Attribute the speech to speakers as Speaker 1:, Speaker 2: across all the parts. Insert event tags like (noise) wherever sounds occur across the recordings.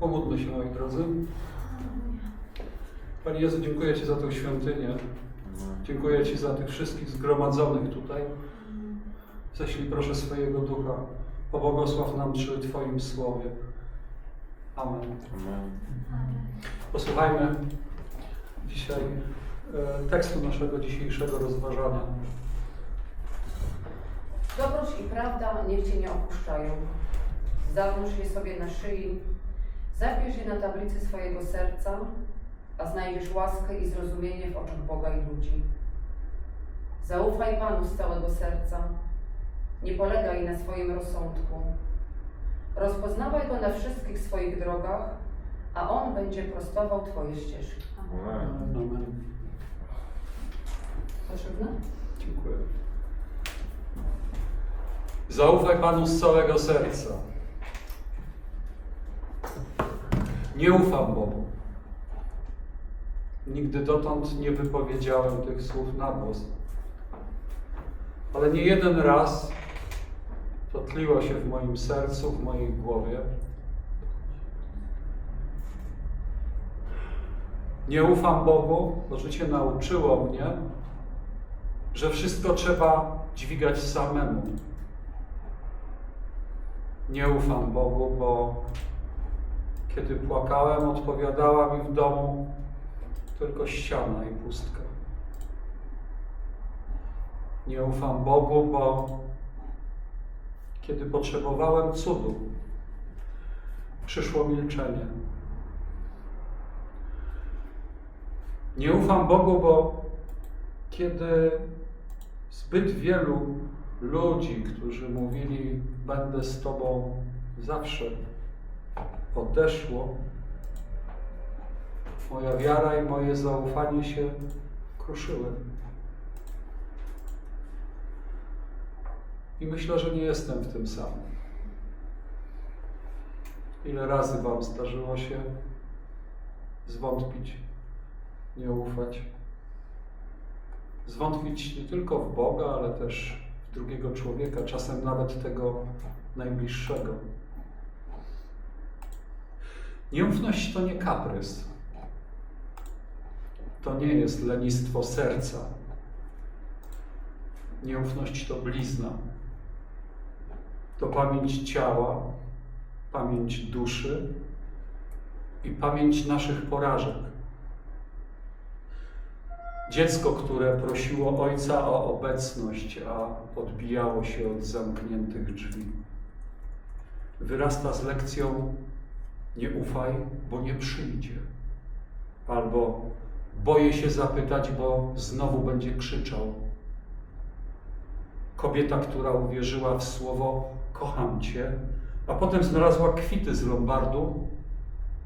Speaker 1: Pomódlmy się, moi drodzy. Panie Jezu, dziękuję Ci za tę świątynię. Dziękuję Ci za tych wszystkich zgromadzonych tutaj. Ześlij proszę swojego ducha. Pobłogosław nam przy Twoim słowie. Amen.
Speaker 2: Amen.
Speaker 1: Posłuchajmy dzisiaj e, tekstu naszego dzisiejszego rozważania.
Speaker 3: Dobroć i prawda niech Cię nie opuszczają. Zanurz je sobie na szyi, zapisz je na tablicy swojego serca, a znajdziesz łaskę i zrozumienie w oczach Boga i ludzi. Zaufaj Panu z całego serca, nie polegaj na swoim rozsądku. Rozpoznawaj Go na wszystkich swoich drogach, a On będzie prostował Twoje ścieżki.
Speaker 2: Amen.
Speaker 1: Amen.
Speaker 3: Potrzebne?
Speaker 1: Dziękuję. Zaufaj Panu z całego serca. Nie ufam Bogu. Nigdy dotąd nie wypowiedziałem tych słów na głos. Ale nie jeden raz to tliło się w moim sercu, w mojej głowie. Nie ufam Bogu, bo życie nauczyło mnie, że wszystko trzeba dźwigać samemu. Nie ufam Bogu, bo kiedy płakałem, odpowiadała mi w domu tylko ściana i pustka. Nie ufam Bogu, bo kiedy potrzebowałem cudu, przyszło milczenie. Nie ufam Bogu, bo kiedy zbyt wielu ludzi, którzy mówili, będę z Tobą zawsze, odeszło, moja wiara i moje zaufanie się kruszyły. I myślę, że nie jestem w tym sam. Ile razy Wam zdarzyło się zwątpić, nie ufać? zwątpić nie tylko w Boga, ale też w drugiego człowieka, czasem nawet tego najbliższego. Nieufność to nie kaprys. To nie jest lenistwo serca. Nieufność to blizna. To pamięć ciała, pamięć duszy i pamięć naszych porażek. Dziecko, które prosiło ojca o obecność, a odbijało się od zamkniętych drzwi. Wyrasta z lekcją nie ufaj, bo nie przyjdzie. Albo boję się zapytać, bo znowu będzie krzyczał. Kobieta, która uwierzyła w słowo kocham cię, a potem znalazła kwity z lombardu,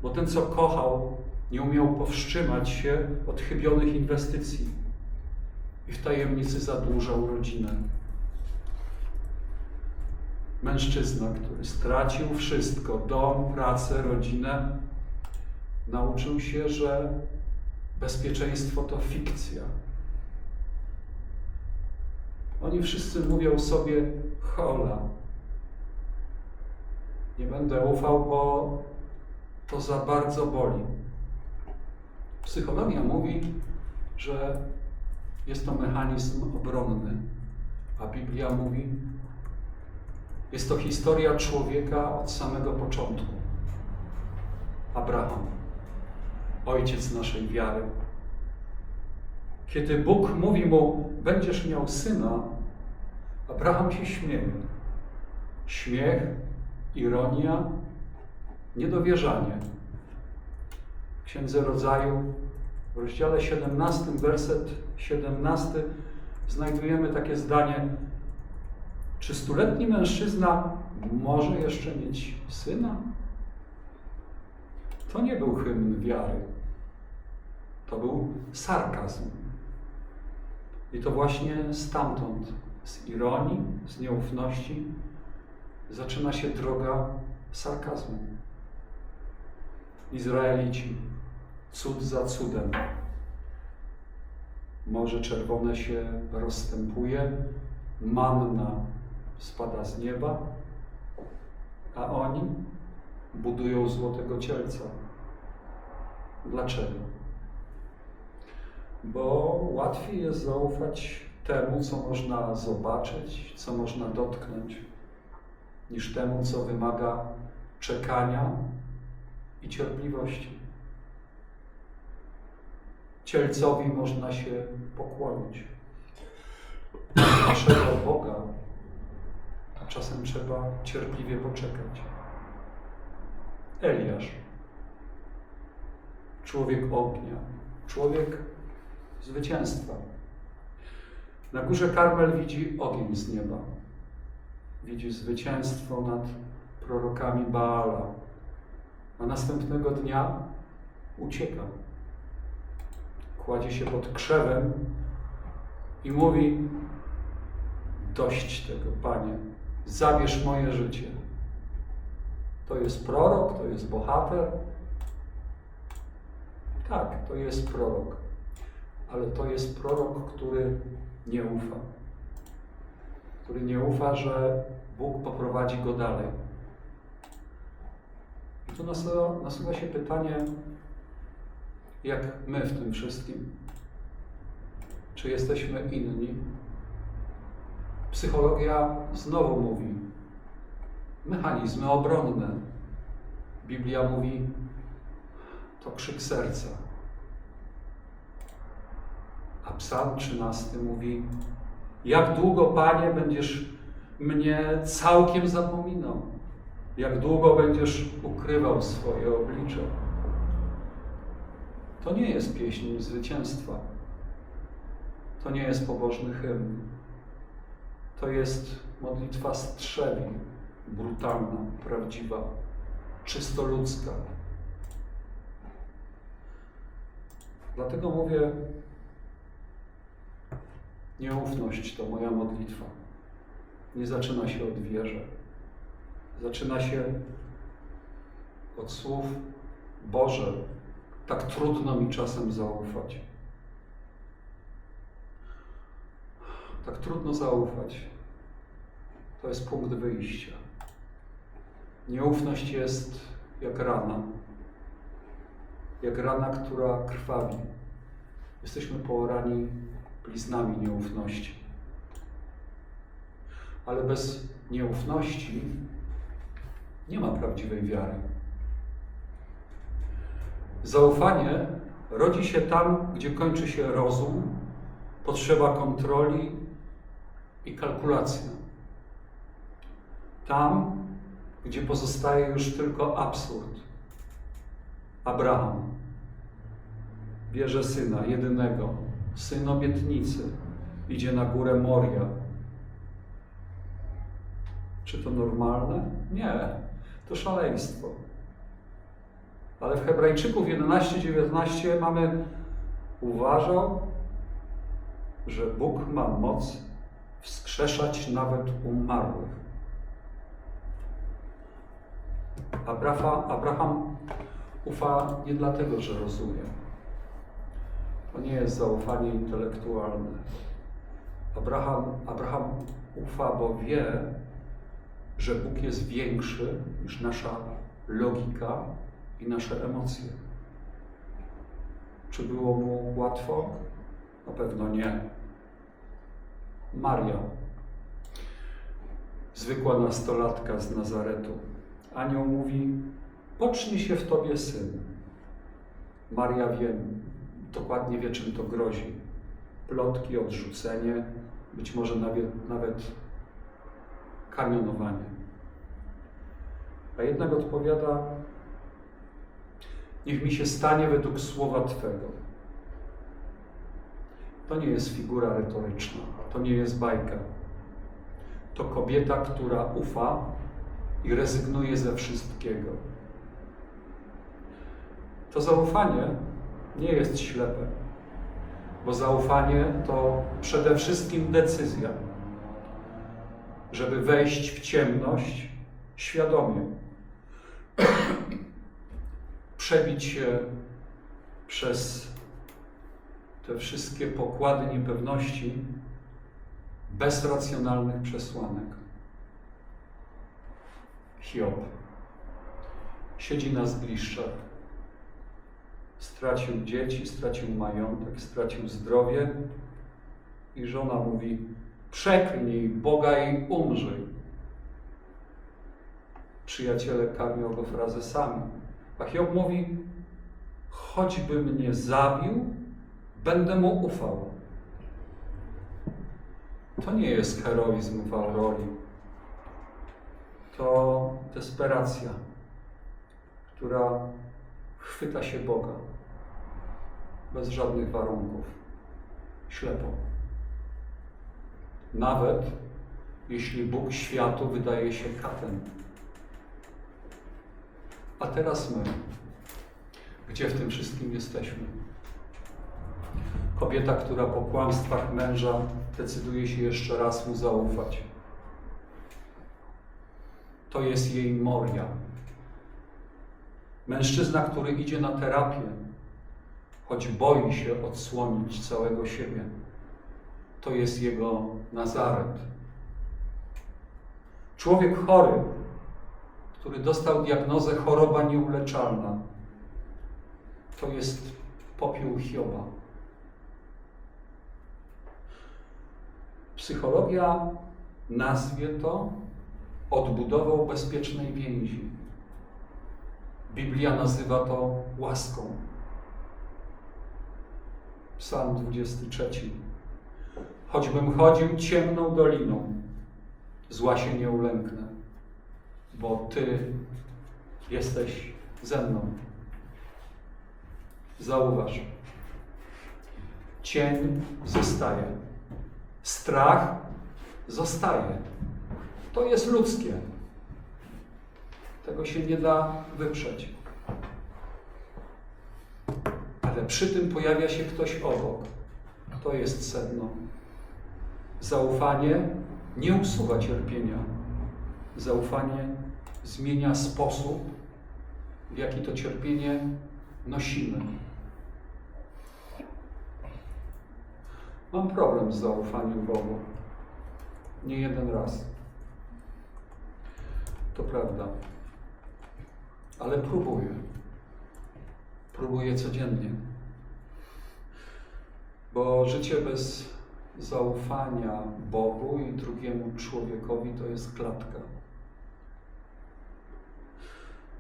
Speaker 1: bo ten, co kochał, nie umiał powstrzymać się od chybionych inwestycji i w tajemnicy zadłużał rodzinę. Mężczyzna, który stracił wszystko dom, pracę, rodzinę nauczył się, że bezpieczeństwo to fikcja. Oni wszyscy mówią sobie: Hola, nie będę ufał, bo to za bardzo boli. Psychologia mówi, że jest to mechanizm obronny, a Biblia mówi, jest to historia człowieka od samego początku. Abraham, ojciec naszej wiary. Kiedy Bóg mówi mu, będziesz miał syna, Abraham się śmieje. Śmiech, ironia, niedowierzanie. W Księdze Rodzaju w rozdziale 17, werset 17 znajdujemy takie zdanie: Czy stuletni mężczyzna może jeszcze mieć syna? To nie był hymn wiary. To był sarkazm. I to właśnie stamtąd, z ironii, z nieufności, zaczyna się droga sarkazmu. Izraelici, cud za cudem. Morze Czerwone się rozstępuje, manna spada z nieba, a oni budują złotego cielca. Dlaczego? Bo łatwiej jest zaufać temu, co można zobaczyć, co można dotknąć, niż temu, co wymaga czekania i cierpliwości. Cielcowi można się pokłonić. Naszego Boga czasem trzeba cierpliwie poczekać. Eliasz, człowiek ognia, człowiek zwycięstwa. Na górze Karmel widzi ogień z nieba. Widzi zwycięstwo nad prorokami Baala. A następnego dnia ucieka. Kładzie się pod krzewem i mówi: Dość tego, panie, zabierz moje życie. To jest prorok, to jest bohater. Tak, to jest prorok, ale to jest prorok, który nie ufa. Który nie ufa, że Bóg poprowadzi go dalej. I tu nasuwa, nasuwa się pytanie, jak my w tym wszystkim? Czy jesteśmy inni? Psychologia znowu mówi, mechanizmy obronne. Biblia mówi, to krzyk serca. A Psalm 13 mówi, jak długo, Panie, będziesz mnie całkiem zapominał? Jak długo będziesz ukrywał swoje oblicze? To nie jest pieśń zwycięstwa. To nie jest pobożny hymn. To jest modlitwa strzewi, brutalna, prawdziwa, czysto ludzka. Dlatego mówię, nieufność to moja modlitwa. Nie zaczyna się od wierze. Zaczyna się od słów Boże, tak trudno mi czasem zaufać. Tak trudno zaufać. To jest punkt wyjścia. Nieufność jest jak rana. Jak rana, która krwawi. Jesteśmy poorani bliznami nieufności. Ale bez nieufności nie ma prawdziwej wiary. Zaufanie rodzi się tam, gdzie kończy się rozum, potrzeba kontroli i kalkulacja. Tam, gdzie pozostaje już tylko absurd. Abraham bierze syna, jedynego, syn obietnicy, idzie na górę Moria. Czy to normalne? Nie, to szaleństwo. Ale w Hebrajczyków 11-19 mamy uważał, że Bóg ma moc wskrzeszać nawet umarłych. Abraha, Abraham ufa nie dlatego, że rozumie. To nie jest zaufanie intelektualne. Abraham, Abraham ufa, bo wie, że Bóg jest większy niż nasza logika i nasze emocje. Czy było mu łatwo? Na pewno nie. Maria, zwykła nastolatka z Nazaretu. Anioł mówi: Pocznie się w tobie syn. Maria wie, dokładnie wie, czym to grozi. Plotki, odrzucenie, być może nawet, nawet kamionowanie. A jednak odpowiada: Niech mi się stanie według słowa Twego. To nie jest figura retoryczna, to nie jest bajka. To kobieta, która ufa i rezygnuje ze wszystkiego. To zaufanie nie jest ślepe, bo zaufanie to przede wszystkim decyzja, żeby wejść w ciemność świadomie, (clears throat) przebić się przez te wszystkie pokłady niepewności bez racjonalnych przesłanek. Hiob. siedzi na zgliszczach. Stracił dzieci, stracił majątek, stracił zdrowie i żona mówi: Przeklnij Boga i umrzyj. Przyjaciele karmią go frazesami. A Hiob mówi: Choćby mnie zabił, będę mu ufał. To nie jest heroizm w auroli. To desperacja, która chwyta się Boga bez żadnych warunków, ślepo. Nawet jeśli Bóg światu wydaje się katem. A teraz my, gdzie w tym wszystkim jesteśmy? Kobieta, która po kłamstwach męża decyduje się jeszcze raz mu zaufać. To jest jej moria. Mężczyzna, który idzie na terapię, choć boi się odsłonić całego siebie. To jest jego Nazaret. Człowiek chory, który dostał diagnozę choroba nieuleczalna, to jest popiół Hioba. Psychologia nazwie to odbudową bezpiecznej więzi. Biblia nazywa to łaską. Psalm 23. Choćbym chodził ciemną doliną, zła się nie ulęknę, bo Ty jesteś ze mną. Zauważ, cień zostaje, strach zostaje. To jest ludzkie. Tego się nie da wyprzeć. Ale przy tym pojawia się ktoś obok. To jest sedno. Zaufanie nie usuwa cierpienia. Zaufanie zmienia sposób, w jaki to cierpienie nosimy. Mam problem z zaufaniem Bogu. Nie jeden raz. To prawda. Ale próbuję. Próbuję codziennie. Bo życie bez zaufania Bogu i drugiemu człowiekowi to jest klatka.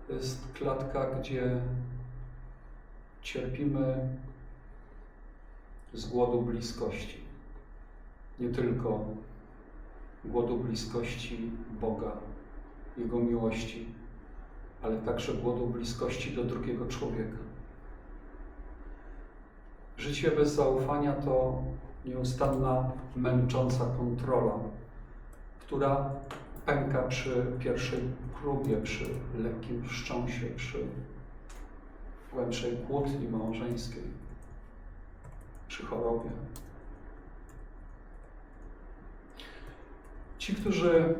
Speaker 1: To jest klatka, gdzie cierpimy z głodu bliskości. Nie tylko głodu bliskości Boga, Jego miłości, ale także głodu bliskości do drugiego człowieka. Życie bez zaufania to nieustanna, męcząca kontrola, która pęka przy pierwszej próbie, przy lekkim wszcząsie, przy głębszej kłótni małżeńskiej, przy chorobie. Ci, którzy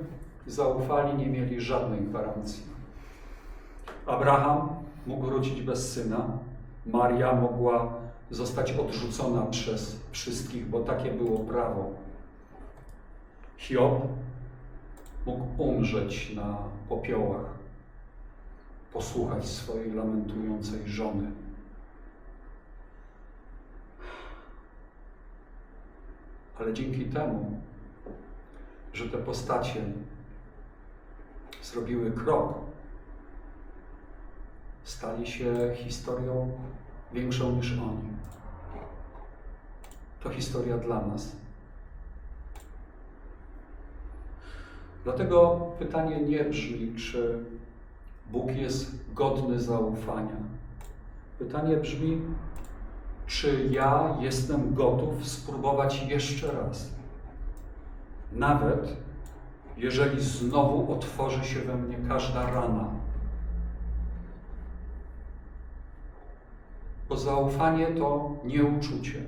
Speaker 1: zaufali, nie mieli żadnej gwarancji. Abraham mógł wrócić bez syna, Maria mogła zostać odrzucona przez wszystkich, bo takie było prawo. Hiob mógł umrzeć na popiołach, posłuchać swojej lamentującej żony. Ale dzięki temu, że te postacie zrobiły krok, stali się historią większą niż oni. To historia dla nas. Dlatego pytanie nie brzmi, czy Bóg jest godny zaufania. Pytanie brzmi, czy ja jestem gotów spróbować jeszcze raz. Nawet jeżeli znowu otworzy się we mnie każda rana. Bo zaufanie to nie uczucie.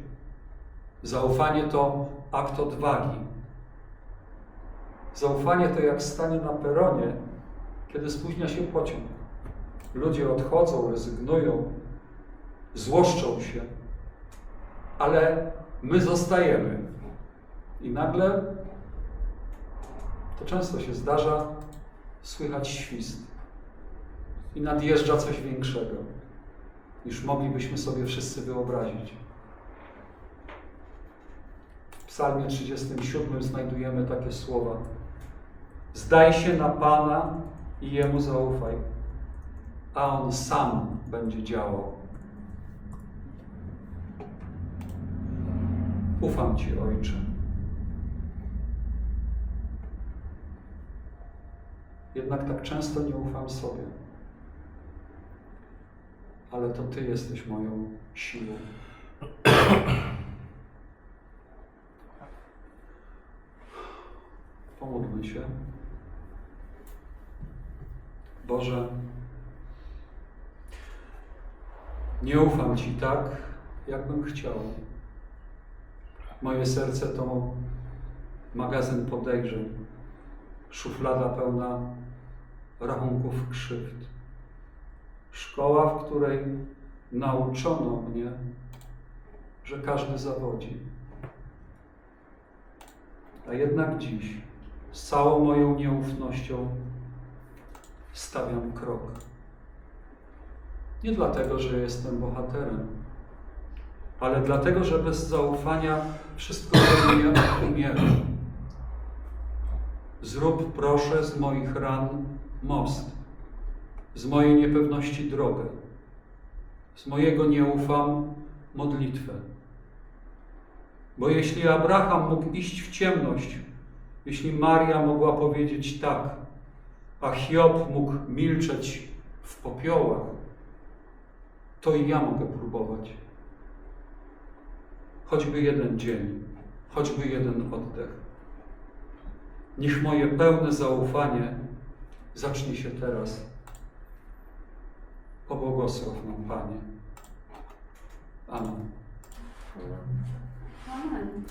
Speaker 1: Zaufanie to akt odwagi. Zaufanie to jak stanie na peronie, kiedy spóźnia się pociąg. Ludzie odchodzą, rezygnują, złoszczą się, ale my zostajemy. I nagle, to często się zdarza, słychać świst. i nadjeżdża coś większego, niż moglibyśmy sobie wszyscy wyobrazić. W Psalmie 37 znajdujemy takie słowa: Zdaj się na Pana i Jemu zaufaj, a On sam będzie działał. Ufam Ci, Ojcze. Jednak tak często nie ufam sobie. Ale to Ty jesteś moją siłą. Pomódlmy się. Boże, nie ufam Ci tak, jakbym chciał. Moje serce to magazyn podejrzeń, szuflada pełna rachunków krzywd. Szkoła, w której nauczono mnie, że każdy zawodzi. A jednak dziś z całą moją nieufnością stawiam krok. Nie dlatego, że jestem bohaterem, ale dlatego, że bez zaufania wszystko mnie umiera. Zrób proszę z moich ran most, z mojej niepewności drogę, z mojego nieufam modlitwę. Bo jeśli Abraham mógł iść w ciemność, jeśli Maria mogła powiedzieć tak, a Hiob mógł milczeć w popiołach, to i ja mogę próbować. Choćby jeden dzień, choćby jeden oddech. Niech moje pełne zaufanie zacznie się teraz. Pobłogosław nam, Panie. Amen.
Speaker 3: Amen.